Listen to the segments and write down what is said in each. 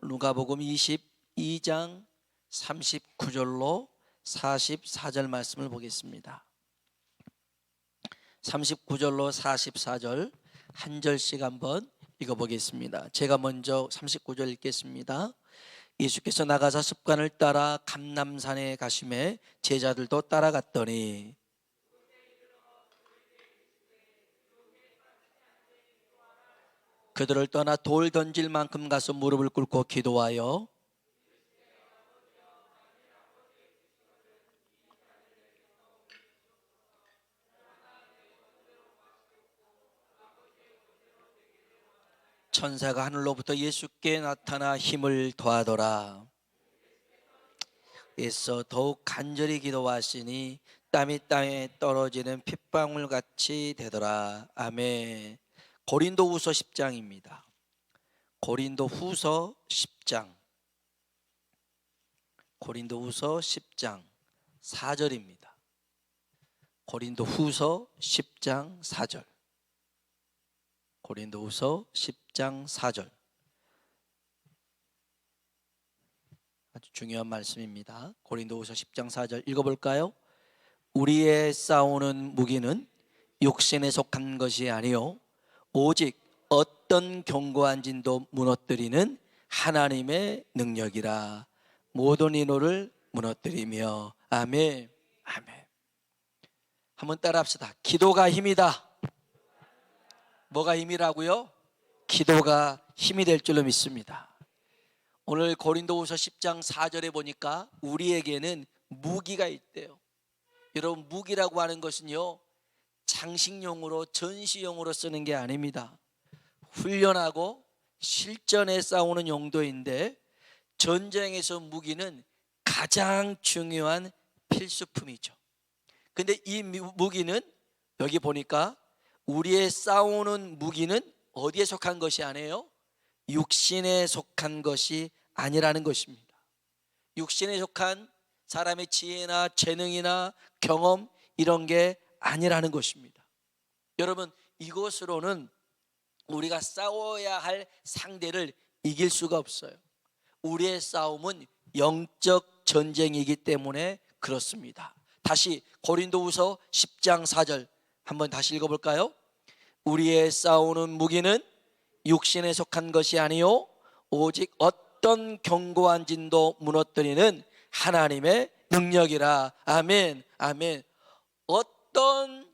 누가복음 22장 39절로 44절 말씀을 보겠습니다. 39절로 44절 한 절씩 한번 읽어 보겠습니다. 제가 먼저 39절 읽겠습니다. 예수께서 나가사 습관을 따라 감남산에 가심에 제자들도 따라갔더니 그들을 떠나 돌 던질 만큼 가서 무릎을 꿇고 기도하여 천사가 하늘로부터 예수께 나타나 힘을 더하더라. 에서 더욱 간절히 기도하시니 땀이 땅에 떨어지는 핏방울 같이 되더라. 아멘. 고린도후서 10장입니다. 고린도후서 10장. 고린도후서 10장 4절입니다. 고린도후서 10장 4절. 고린도후서 10장 4절. 아주 중요한 말씀입니다. 고린도후서 10장 4절 읽어 볼까요? 우리의 싸우는 무기는 육신에 속한 것이 아니요 오직 어떤 견고한 진도 무너뜨리는 하나님의 능력이라. 모든 인호를 무너뜨리며. 아멘. 아멘. 한번 따라합시다. 기도가 힘이다. 뭐가 힘이라고요? 기도가 힘이 될 줄로 믿습니다. 오늘 고린도후서 10장 4절에 보니까 우리에게는 무기가 있대요. 여러분 무기라고 하는 것은요 장식용으로 전시용으로 쓰는 게 아닙니다. 훈련하고 실전에 싸우는 용도인데 전쟁에서 무기는 가장 중요한 필수품이죠. 근데 이 무기는 여기 보니까 우리의 싸우는 무기는 어디에 속한 것이 아니에요? 육신에 속한 것이 아니라는 것입니다. 육신에 속한 사람의 지혜나 재능이나 경험 이런 게 아니라는 것입니다. 여러분 이것으로는 우리가 싸워야 할 상대를 이길 수가 없어요. 우리의 싸움은 영적 전쟁이기 때문에 그렇습니다. 다시 고린도후서 10장 4절 한번 다시 읽어 볼까요? 우리의 싸우는 무기는 육신에 속한 것이 아니요 오직 어떤 견고한 진도 무너뜨리는 하나님의 능력이라 아멘 아멘 어떤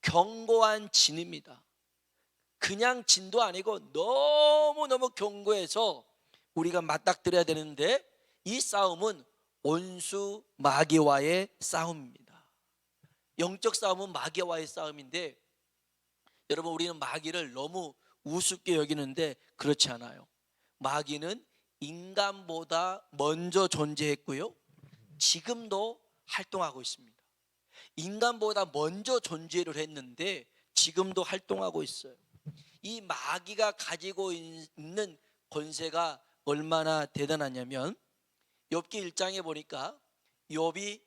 견고한 진입니다. 그냥 진도 아니고 너무너무 견고해서 우리가 맞닥뜨려야 되는데 이 싸움은 원수 마귀와의 싸움입니다. 영적 싸움은 마귀와의 싸움인데 여러분 우리는 마귀를 너무 우습게 여기는데 그렇지 않아요. 마귀는 인간보다 먼저 존재했고요. 지금도 활동하고 있습니다. 인간보다 먼저 존재를 했는데 지금도 활동하고 있어요. 이 마귀가 가지고 있는 권세가 얼마나 대단하냐면 욥기 1장에 보니까 욥이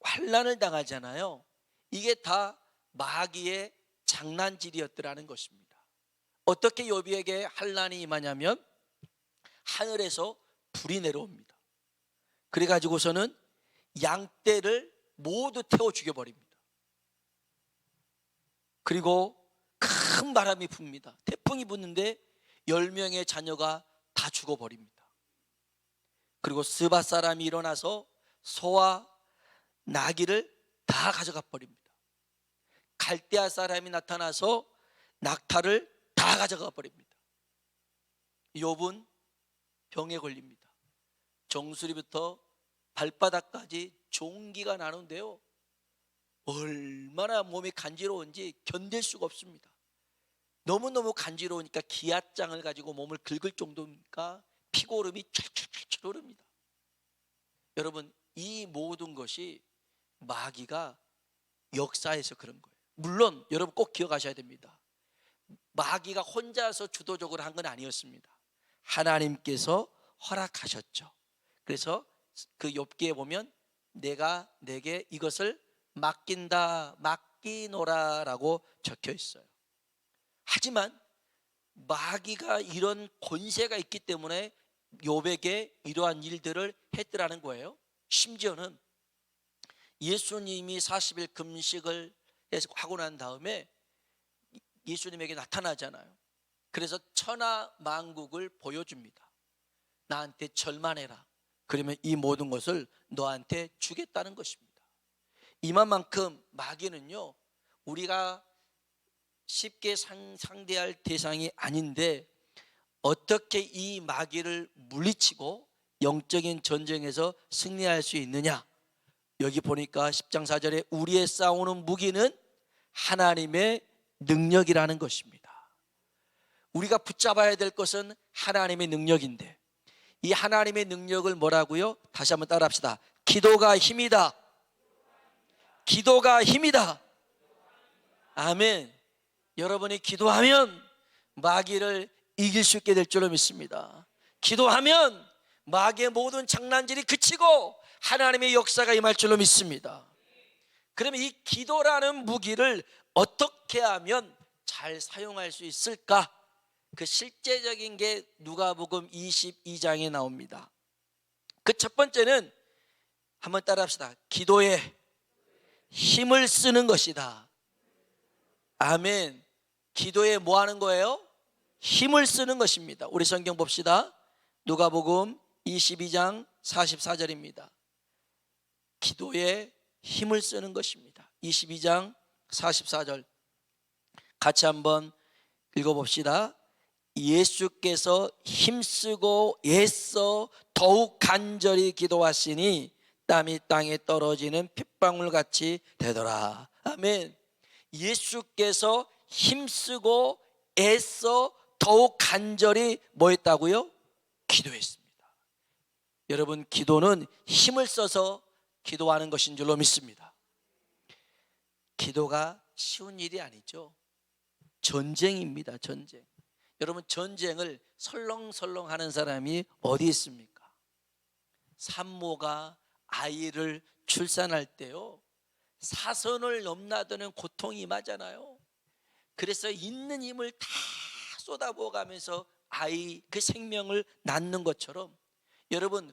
환란을 당하잖아요. 이게 다 마귀의 장난질이었더라는 것입니다. 어떻게 욥이에게 환란이 임하냐면 하늘에서 불이 내려옵니다. 그래 가지고서는 양떼를 모두 태워 죽여버립니다. 그리고 큰 바람이 붑니다. 태풍이 부는데 10명의 자녀가 다 죽어버립니다. 그리고 스바 사람이 일어나서 소와 나귀를 다 가져가 버립니다. 갈대아 사람이 나타나서 낙타를 다 가져가 버립니다. 욥은 병에 걸립니다. 정수리부터 발바닥까지 종기가 나는데요. 얼마나 몸이 간지러운지 견딜 수가 없습니다. 너무너무 간지러우니까 기압장을 가지고 몸을 긁을 정도니까 피고름이 철철철철 오릅니다. 여러분, 이 모든 것이 마귀가 역사에서 그런 거예요. 물론 여러분 꼭 기억하셔야 됩니다. 마귀가 혼자서 주도적으로 한 건 아니었습니다. 하나님께서 허락하셨죠. 그래서 그 욥기에 보면 내가 내게 이것을 맡긴다 맡기노라라고 적혀 있어요. 하지만 마귀가 이런 권세가 있기 때문에 요백에 이러한 일들을 했더라는 거예요. 심지어는 예수님이 40일 금식을 하고 난 다음에 예수님에게 나타나잖아요. 그래서 천하 만국을 보여줍니다. 나한테 절만해라. 그러면 이 모든 것을 너한테 주겠다는 것입니다. 이만큼 마귀는요, 우리가 쉽게 상, 상대할 대상이 아닌데 어떻게 이 마귀를 물리치고 영적인 전쟁에서 승리할 수 있느냐? 여기 보니까 10장 4절에 우리의 싸우는 무기는 하나님의 능력이라는 것입니다. 우리가 붙잡아야 될 것은 하나님의 능력인데 이 하나님의 능력을 뭐라고요? 다시 한번 따라합시다. 기도가 힘이다. 기도가 힘이다. 아멘. 여러분이 기도하면 마귀를 이길 수 있게 될 줄로 믿습니다. 기도하면 마귀의 모든 장난질이 그치고 하나님의 역사가 임할 줄로 믿습니다. 그러면 이 기도라는 무기를 어떻게 하면 잘 사용할 수 있을까? 그 실제적인 게 누가복음 22장에 나옵니다. 그 첫 번째는 한번 따라합시다. 기도에 힘을 쓰는 것이다. 아멘. 기도에 뭐 하는 거예요? 힘을 쓰는 것입니다. 우리 성경 봅시다. 누가복음 22장 44절입니다. 기도에 힘을 쓰는 것입니다. 22장 44절. 같이 한번 읽어 봅시다. 예수께서 힘쓰고 애써 더욱 간절히 기도하시니 땀이 땅에 떨어지는 핏방울 같이 되더라. 아멘. 예수께서 힘쓰고 애써 더욱 간절히 뭐 했다고요? 기도했습니다. 여러분, 기도는 힘을 써서 기도하는 것인 줄로 믿습니다. 기도가 쉬운 일이 아니죠. 전쟁입니다, 전쟁. 여러분, 전쟁을 설렁설렁 하는 사람이 어디 있습니까? 산모가 아이를 출산할 때요, 사선을 넘나드는 고통이 임하잖아요. 그래서 있는 힘을 다 쏟아부어 가면서 아이 그 생명을 낳는 것처럼 여러분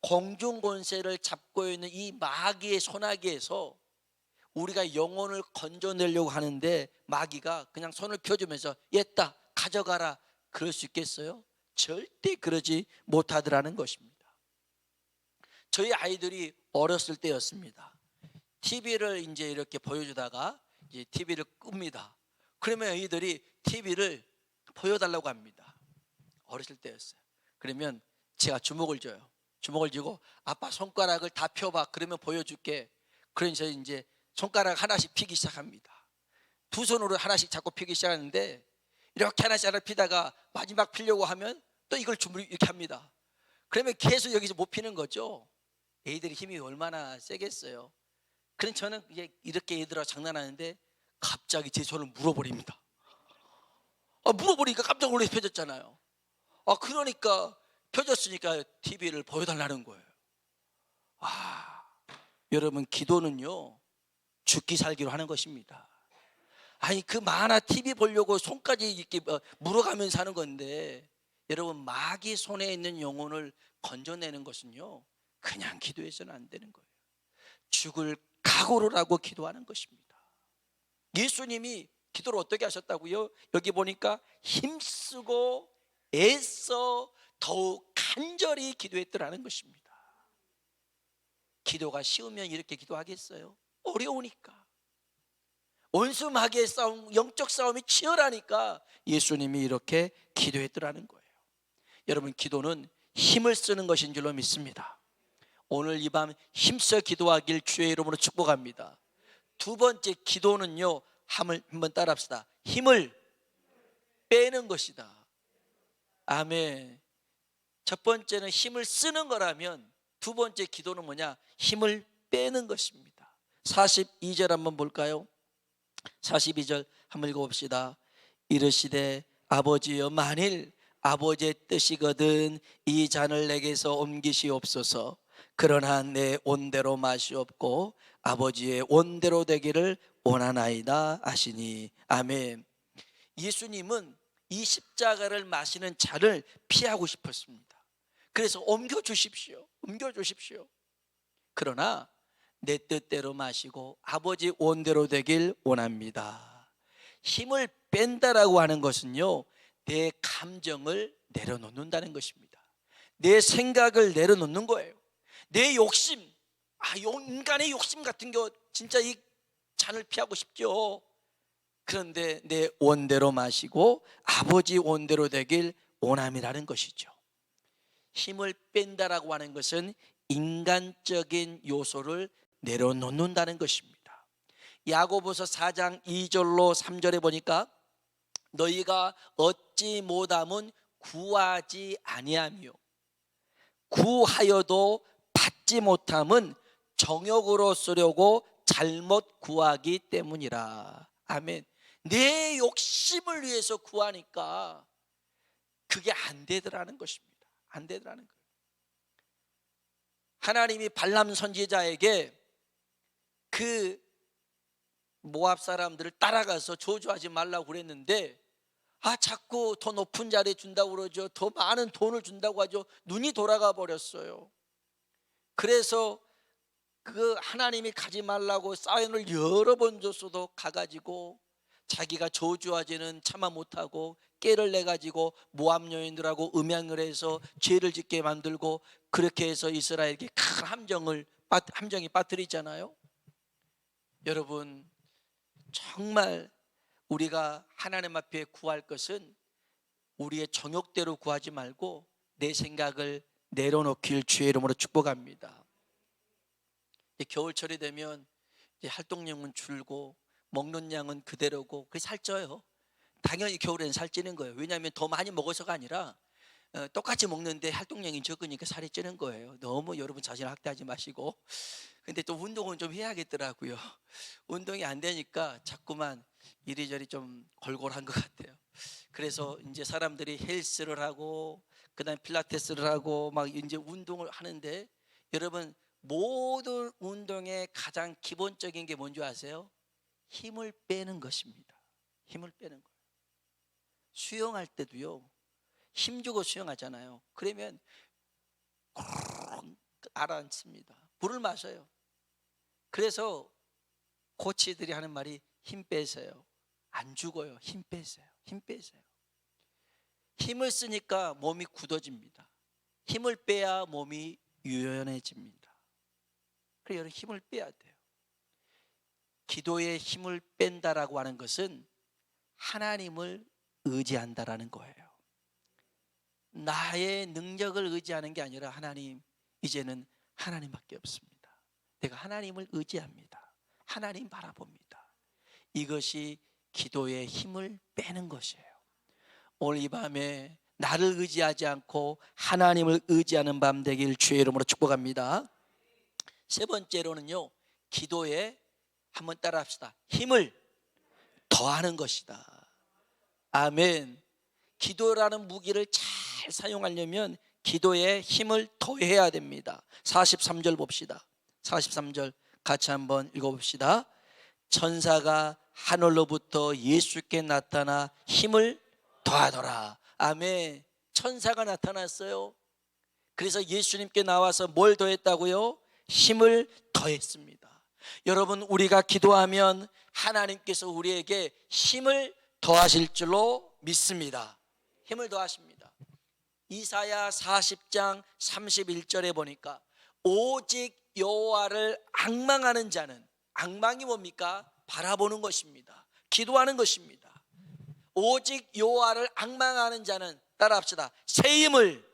공중 권세를 잡고 있는 이 마귀의 소나기에서 우리가 영혼을 건져내려고 하는데 마귀가 그냥 손을 펴주면서 얘다 가져가라 그럴 수 있겠어요? 절대 그러지 못하더라는 것입니다. 저희 아이들이 어렸을 때였습니다. TV를 이제 이렇게 보여주다가 이제 TV를 끕니다. 그러면 아이들이 TV를 보여달라고 합니다. 어렸을 때였어요. 그러면 제가 주먹을 줘요. 주먹을 쥐고 아빠 손가락을 다 펴봐. 그러면 보여줄게. 그러면서 이제 손가락 하나씩 피기 시작합니다. 두 손으로 하나씩 잡고 피기 시작하는데 이렇게 하나씩 하나 피다가 마지막 피려고 하면 또 이걸 주물 이렇게 합니다. 그러면 계속 여기서 못 피는 거죠. 애들이 힘이 얼마나 세겠어요. 그럼 저는 이렇게 애들하고 장난하는데 갑자기 제 손을 물어버립니다. 아, 물어보니까 깜짝 놀라서 펴졌잖아요. 아, 그러니까 펴졌으니까 TV를 보여달라는 거예요. 아, 여러분, 기도는요, 죽기 살기로 하는 것입니다. 아니, 그 만화 TV 보려고 손까지 이렇게 뭐 물어가면서 하는 건데, 여러분, 마귀 손에 있는 영혼을 건져내는 것은요, 그냥 기도해서는 안 되는 거예요. 죽을 각오를 하고 기도하는 것입니다. 예수님이 기도를 어떻게 하셨다고요? 여기 보니까 힘쓰고 애써 더욱 간절히 기도했더라는 것입니다. 기도가 쉬우면 이렇게 기도하겠어요? 어려우니까. 원수 마귀의 싸움, 영적 싸움이 치열하니까 예수님이 이렇게 기도했더라는 거예요. 여러분, 기도는 힘을 쓰는 것인 줄로 믿습니다. 오늘 이 밤 힘써 기도하길 주의 이름으로 축복합니다. 두 번째 기도는요, 함을 한번 따라합시다. 힘을 빼는 것이다. 아멘. 첫 번째는 힘을 쓰는 거라면 두 번째 기도는 뭐냐? 힘을 빼는 것입니다. 42절 한번 볼까요? 42절 한번 읽어봅시다. 이르시되 아버지여 만일 아버지의 뜻이거든 이 잔을 내게서 옮기시옵소서. 그러나 내 온대로 마시옵고 아버지의 온대로 되기를 원하나이다 하시니 아멘. 예수님은 이 십자가를 마시는 잔을 피하고 싶었습니다. 그래서 옮겨 주십시오. 옮겨 주십시오. 그러나 내 뜻대로 마시고 아버지 원대로 되길 원합니다. 힘을 뺀다라고 하는 것은요, 내 감정을 내려놓는다는 것입니다. 내 생각을 내려놓는 거예요. 내 욕심, 아, 요 인간의 욕심 같은 거 진짜 이 잔을 피하고 싶죠. 그런데 내 원대로 마시고 아버지 원대로 되길 원함이라는 것이죠. 힘을 뺀다라고 하는 것은 인간적인 요소를 내려놓는다는 것입니다. 야고보서 4장 2절로 3절에 보니까 너희가 얻지 못함은 구하지 아니하며 구하여도 받지 못함은 정욕으로 쓰려고 잘못 구하기 때문이라. 아멘. 내 욕심을 위해서 구하니까 그게 안 되더라는 것입니다. 안 되더라는 거예요. 하나님이 발람 선지자에게 그 모압 사람들을 따라가서 저주하지 말라고 그랬는데 아 자꾸 더 높은 자리 준다고 그러죠. 더 많은 돈을 준다고 하죠. 눈이 돌아가 버렸어요. 그래서 그 하나님이 가지 말라고 사인을 여러 번 줬어도 가가지고 자기가 저주하지는 참아 못하고 깨를 내 가지고 모함 여인들하고 음양을 해서 죄를 짓게 만들고 그렇게 해서 이스라엘에게 큰 함정을 빠- 함정이 빠뜨리잖아요. 여러분 정말 우리가 하나님 앞에 구할 것은 우리의 정욕대로 구하지 말고 내 생각을 내려놓길 주의 이름으로 축복합니다. 겨울철이 되면 활동량은 줄고 먹는 양은 그대로고 그게 살쪄요. 당연히 겨울에는 살찌는 거예요. 왜냐하면 더 많이 먹어서가 아니라 어, 똑같이 먹는데 활동량이 적으니까 살이 찌는 거예요. 너무 여러분 자신을 학대하지 마시고. 근데 또 운동은 좀 해야겠더라고요. 운동이 안 되니까 자꾸만 이리저리 좀 골골한 것 같아요. 그래서 이제 사람들이 헬스를 하고 그다음 에 필라테스를 하고 막 이제 운동을 하는데 여러분 모든 운동의 가장 기본적인 게 뭔지 아세요? 힘을 빼는 것입니다. 힘을 빼는 거예요. 수영할 때도요. 힘 주고 수영하잖아요. 그러면 쿵 알아앉습니다. 물을 마셔요. 그래서 코치들이 하는 말이 힘 빼세요. 안 죽어요. 힘 빼세요. 힘 빼세요. 힘을 쓰니까 몸이 굳어집니다. 힘을 빼야 몸이 유연해집니다. 그래서 여러분 힘을 빼야 돼요. 기도에 힘을 뺀다라고 하는 것은 하나님을 의지한다라는 거예요. 나의 능력을 의지하는 게 아니라 하나님 이제는 하나님밖에 없습니다. 내가 하나님을 의지합니다. 하나님 바라봅니다. 이것이 기도의 힘을 빼는 것이에요. 오늘 이 밤에 나를 의지하지 않고 하나님을 의지하는 밤 되길 주의 이름으로 축복합니다. 세 번째로는요. 기도에 한번 따라합시다. 힘을 더하는 것이다. 아멘. 기도라는 무기를 잘 사용하려면 기도에 힘을 더해야 됩니다. 43절 봅시다. 43절 같이 한번 읽어봅시다. 천사가 하늘로부터 예수께 나타나 힘을 더하더라. 아멘. 천사가 나타났어요. 그래서 예수님께 나와서 뭘 더했다고요? 힘을 더했습니다. 여러분 우리가 기도하면 하나님께서 우리에게 힘을 더하실 줄로 믿습니다. 힘을 더하십니다. 이사야 40장 31절에 보니까 오직 여호와를 악망하는 자는 악망이 뭡니까? 바라보는 것입니다. 기도하는 것입니다. 오직 여호와를 악망하는 자는 따라합시다. 새 힘을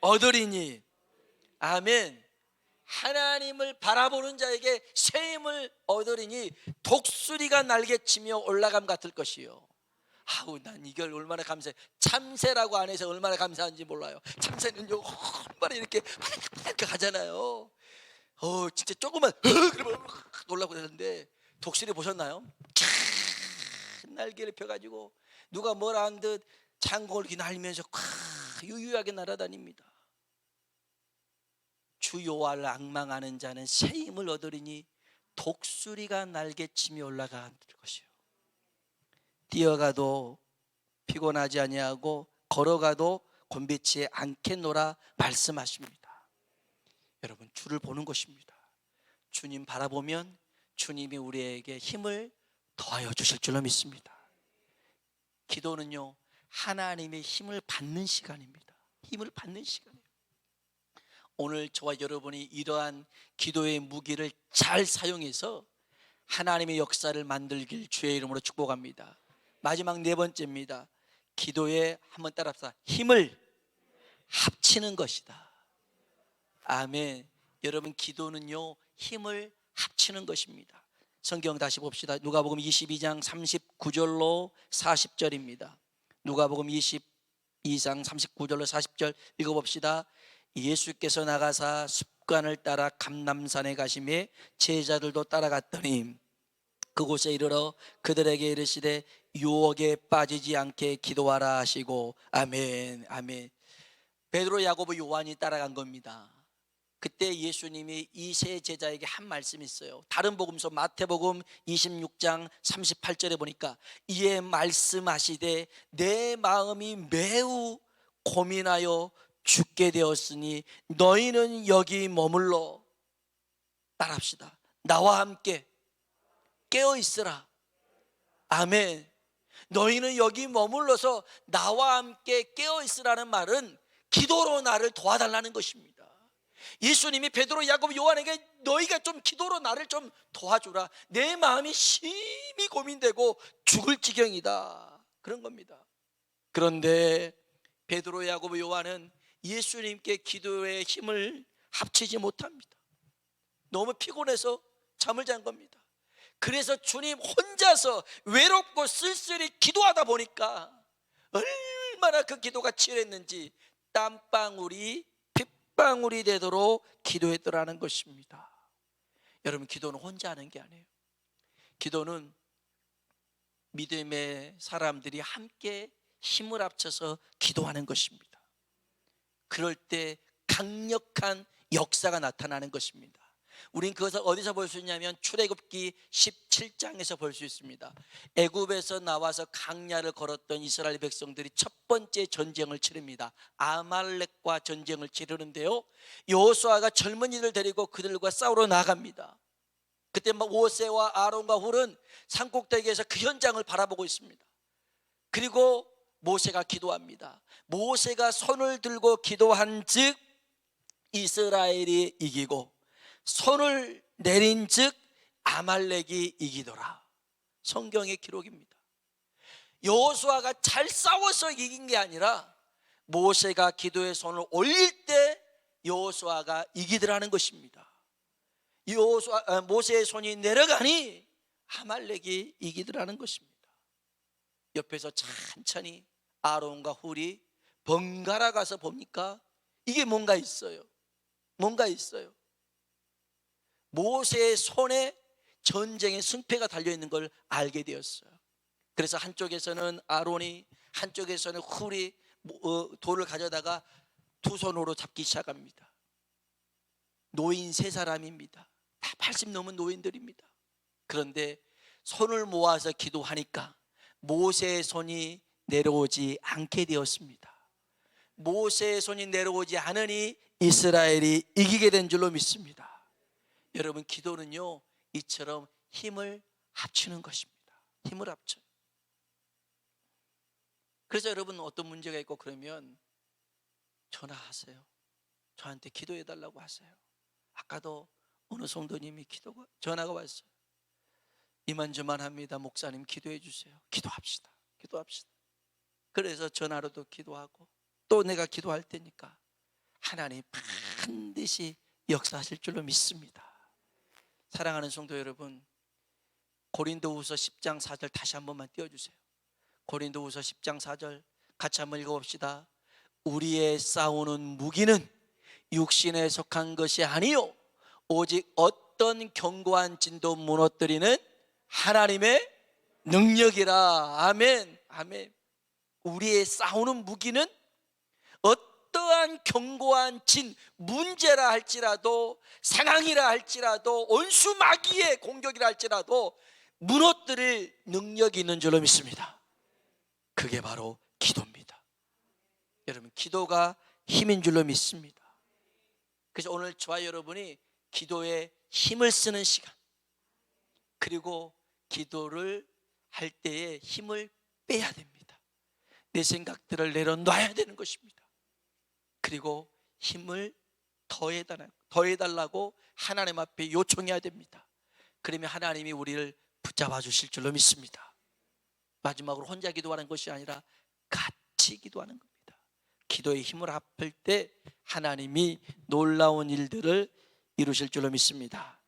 얻으리니 아멘. 하나님을 바라보는 자에게 새 힘을 얻으리니 독수리가 날개치며 올라감 같을 것이요. 아우 난 이걸 얼마나 감사해. 참새라고 안 해서 얼마나 감사한지 몰라요. 참새는 요 얼마나 이렇게 이렇게 가잖아요. 어 진짜 조금만 그러면 놀라고 그러는데 독수리 보셨나요? 큰 날개를 펴가지고 누가 뭐라 한 듯 장공을 날면서 유유하게 날아다닙니다. 주 여호와를 악망하는 자는 새 힘을 얻으리니 독수리가 날개치며 올라갈 것이요. 뛰어가도 피곤하지 아니하고 걸어가도 곤배치에 않겠노라 말씀하십니다. 여러분 주를 보는 것입니다. 주님 바라보면 주님이 우리에게 힘을 더하여 주실 줄로 믿습니다. 기도는요 하나님의 힘을 받는 시간입니다. 힘을 받는 시간이에요. 오늘 저와 여러분이 이러한 기도의 무기를 잘 사용해서 하나님의 역사를 만들길 주의 이름으로 축복합니다. 마지막 네 번째입니다. 기도에 한번 따라합시다. 힘을 합치는 것이다. 아멘. 여러분 기도는요 힘을 합치는 것입니다. 성경 다시 봅시다. 누가복음 22장 39절로 40절입니다. 누가복음 22장 39절로 40절 읽어봅시다. 예수께서 나가사 습관을 따라 감남산에 가심에 제자들도 따라갔더니 그곳에 이르러 그들에게 이르시되 유혹에 빠지지 않게 기도하라 하시고 아멘 아멘 베드로 야고보 요한이 따라간 겁니다. 그때 예수님이 이 세 제자에게 한 말씀이 있어요. 다른 복음서 마태복음 26장 38절에 보니까 이에 말씀하시되 내 마음이 매우 고민하여 죽게 되었으니 너희는 여기 머물러 따라합시다. 나와 함께 깨어 있으라. 아멘. 너희는 여기 머물러서 나와 함께 깨어 있으라는 말은 기도로 나를 도와달라는 것입니다. 예수님이 베드로, 야곱, 요한에게 너희가 좀 기도로 나를 좀 도와주라. 내 마음이 심히 고민되고 죽을 지경이다. 그런 겁니다. 그런데 베드로, 야곱, 요한은 예수님께 기도의 힘을 합치지 못합니다. 너무 피곤해서 잠을 잔 겁니다. 그래서 주님 혼자서 외롭고 쓸쓸히 기도하다 보니까 얼마나 그 기도가 치열했는지 땀방울이 핏방울이 되도록 기도했더라는 것입니다. 여러분 기도는 혼자 하는 게 아니에요. 기도는 믿음의 사람들이 함께 힘을 합쳐서 기도하는 것입니다. 그럴 때 강력한 역사가 나타나는 것입니다. 우린 그것을 어디서 볼 수 있냐면 출애굽기 17장에서 볼 수 있습니다. 애굽에서 나와서 강야를 걸었던 이스라엘 백성들이 첫 번째 전쟁을 치릅니다. 아말렉과 전쟁을 치르는데요. 여호수아가 젊은이들 데리고 그들과 싸우러 나갑니다. 그때 막 오세와 아론과 훌은 산꼭대기에서 그 현장을 바라보고 있습니다. 그리고 모세가 기도합니다. 모세가 손을 들고 기도한 즉 이스라엘이 이기고 손을 내린즉 아말렉이 이기더라. 성경의 기록입니다. 여호수아가 잘 싸워서 이긴 게 아니라 모세가 기도의 손을 올릴 때 여호수아가 이기더라는 것입니다. 여호수아 아, 모세의 손이 내려가니 아말렉이 이기더라는 것입니다. 옆에서 천천히 아론과 훌이 번갈아 가서 봅니까? 이게 뭔가 있어요. 뭔가 있어요. 모세의 손에 전쟁의 승패가 달려 있는 걸 알게 되었어요. 그래서 한쪽에서는 아론이 한쪽에서는 훌이 어, 돌을 가져다가 두 손으로 잡기 시작합니다. 노인 세 사람입니다. 다 80 넘은 노인들입니다. 그런데 손을 모아서 기도하니까 모세의 손이 내려오지 않게 되었습니다. 모세의 손이 내려오지 않으니 이스라엘이 이기게 된 줄로 믿습니다. 여러분 기도는요 이처럼 힘을 합치는 것입니다. 힘을 합쳐. 그래서 여러분 어떤 문제가 있고 그러면 전화하세요. 저한테 기도해 달라고 하세요. 아까도 어느 성도님이 기도가 전화가 왔어요. 이만저만합니다. 목사님 기도해 주세요. 기도합시다. 기도합시다. 그래서 전화로도 기도하고 또 내가 기도할 테니까 하나님 반드시 역사하실 줄로 믿습니다. 사랑하는 성도 여러분, 고린도후서 10장 4절 다시 한 번만 띄워 주세요. 고린도후서 10장 4절 같이 한번 읽어 봅시다. 우리의 싸우는 무기는 육신에 속한 것이 아니요 오직 어떤 견고한 진도 무너뜨리는 하나님의 능력이라. 아멘. 아멘. 우리의 싸우는 무기는 어떠한 견고한 진 문제라 할지라도 상황이라 할지라도 온수 마귀의 공격이라 할지라도 무너뜨릴 능력이 있는 줄로 믿습니다. 그게 바로 기도입니다. 여러분 기도가 힘인 줄로 믿습니다. 그래서 오늘 저와 여러분이 기도에 힘을 쓰는 시간 그리고 기도를 할 때에 힘을 빼야 됩니다. 내 생각들을 내려놔야 되는 것입니다. 그리고 힘을 더해달라, 더해달라고 하나님 앞에 요청해야 됩니다. 그러면 하나님이 우리를 붙잡아 주실 줄로 믿습니다. 마지막으로 혼자 기도하는 것이 아니라 같이 기도하는 겁니다. 기도의 힘을 합할 때 하나님이 놀라운 일들을 이루실 줄로 믿습니다.